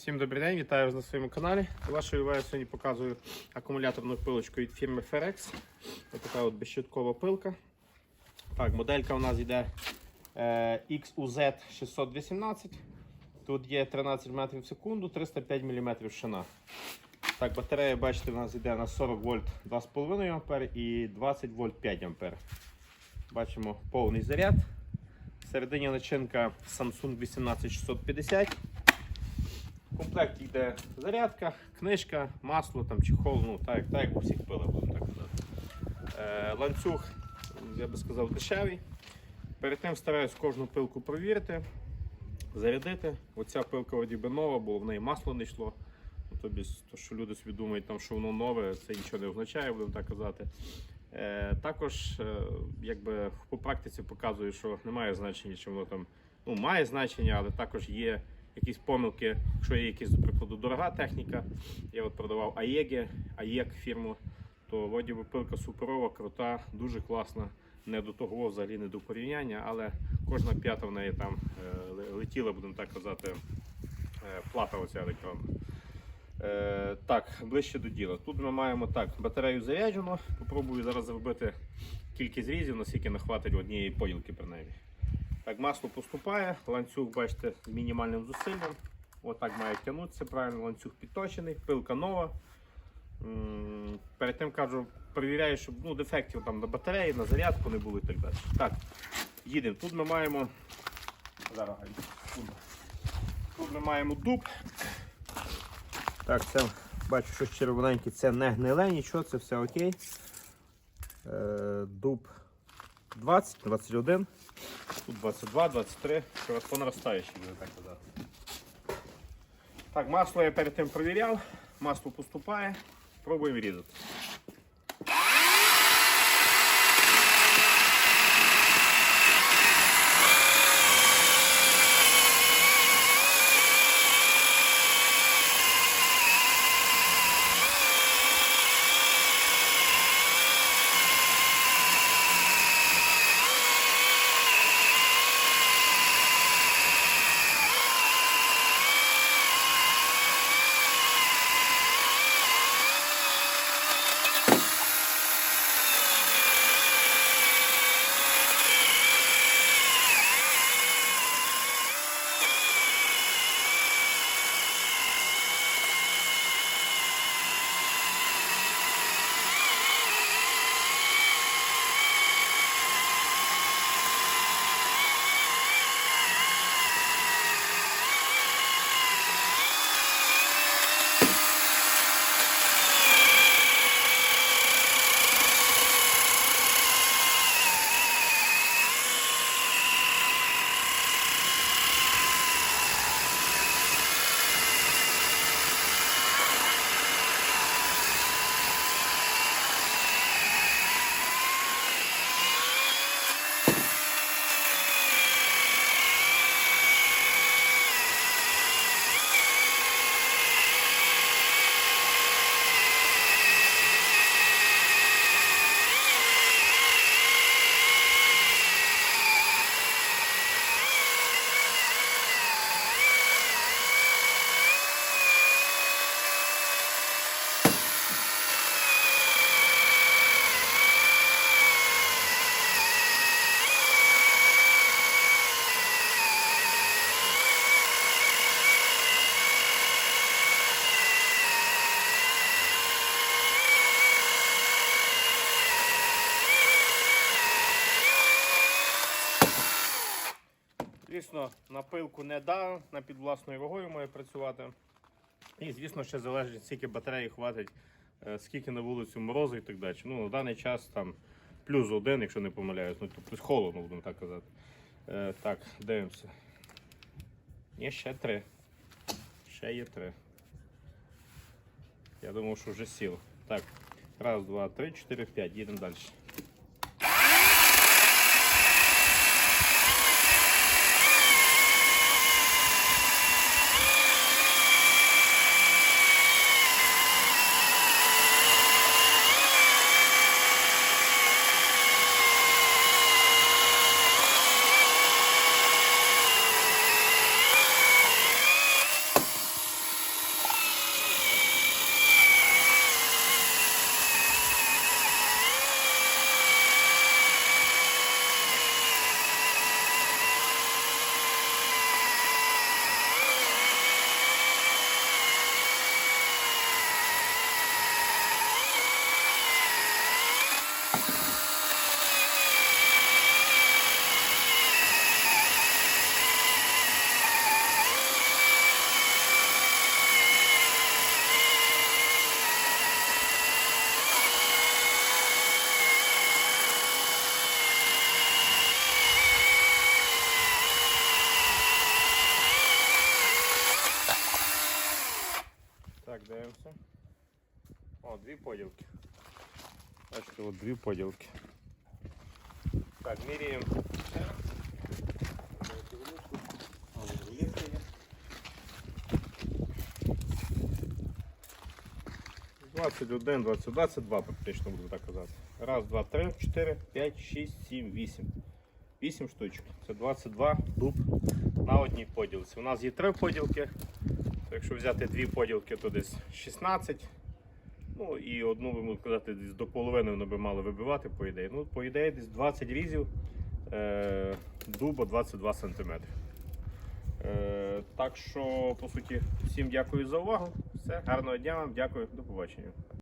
Всім добрий день, вітаю вас на своєму каналі. До вашої сьогодні показую акумуляторну пилочку від фірми Ferex. Ось така от безщиткова пилка. Так, моделька у нас йде е, XUZ 618. Тут є 13 метрів в секунду, 305 мм шина. Так, батарея, бачите, у нас йде на 40 вольт 2,5 А і 20 вольт 5 А. Бачимо повний заряд. Всередині начинка Samsung 18650. Комплекті йде зарядка, книжка, масло, там, чехол, ну так, так як у всіх пилах, будемо так казати. Е, ланцюг, я би сказав, дешевий. Перед тим стараюсь кожну пилку провірити, зарядити. Оця пилка вроді нова, бо в неї масло не йшло. Ну, Тобі, то, що люди собі думають, там, що воно нове, це нічого не означає, будемо так казати. Е, також е, якби по практиці показую, що немає значення, чи воно там ну, має значення, але також є якісь помилки, якщо є якась, до прикладу, дорога техніка. Я от продавав AEG, AEG фірму, то вроді би пилка суперова, крута, дуже класна. Не до того взагалі не до порівняння, але кожна п'ята в неї там е, летіла, будемо так казати, е, плата оця електронна. Е, так, ближче до діла. Тут ми маємо так, батарею заряджено. Попробую зараз зробити кількість зрізів, наскільки не хватить однієї поділки принаймні. Так, масло поступає, ланцюг, бачите, з мінімальним зусиллям. Отак має тягнутися, правильно, ланцюг підточений, пилка нова. Перед тим кажу, перевіряю, щоб ну, дефектів там на батареї, на зарядку не було і так далі. Так, їдемо. Тут ми маємо. Тут ми маємо дуб. Так, це бачу, що червоненьке, це не гниле, нічого, це все окей. Е, дуб 20, 21, тут 22, 23, що по наростаючій, буде так казати. Так, масло я перед тим провіряв, масло поступає, пробуємо різати. Звісно, на пилку не дав, на під власною вагою має працювати. І, звісно, ще залежить, скільки батареї хватить, е, скільки на вулицю морозу і так далі. Ну, на даний час там плюс один, якщо не помиляюсь, ну то плюс холодно, будемо так казати. Е, так, дивимося. Є ще три. Ще є три. Я думав, що вже сіло. Так, раз, два, три, чотири, п'ять. Їдемо далі. Дивимося. О, дві поділки. Бачите, от дві поділки. Так, міряємо. О, рулетка є. 21, 20, 22 практично буду так казати. Раз, два, три, чотири, п'ять, шість, сім, вісім. Вісім штучок. Це 22 дуб на одній поділці. У нас є три поділки. То якщо взяти дві поділки, то десь 16. Ну і одну, би можна казати, десь до половини воно би мало вибивати, по ідеї. Ну, по ідеї, десь 20 різів е, дуба 22 см. Е, так що, по суті, всім дякую за увагу. Все, гарного дня вам, дякую, до побачення.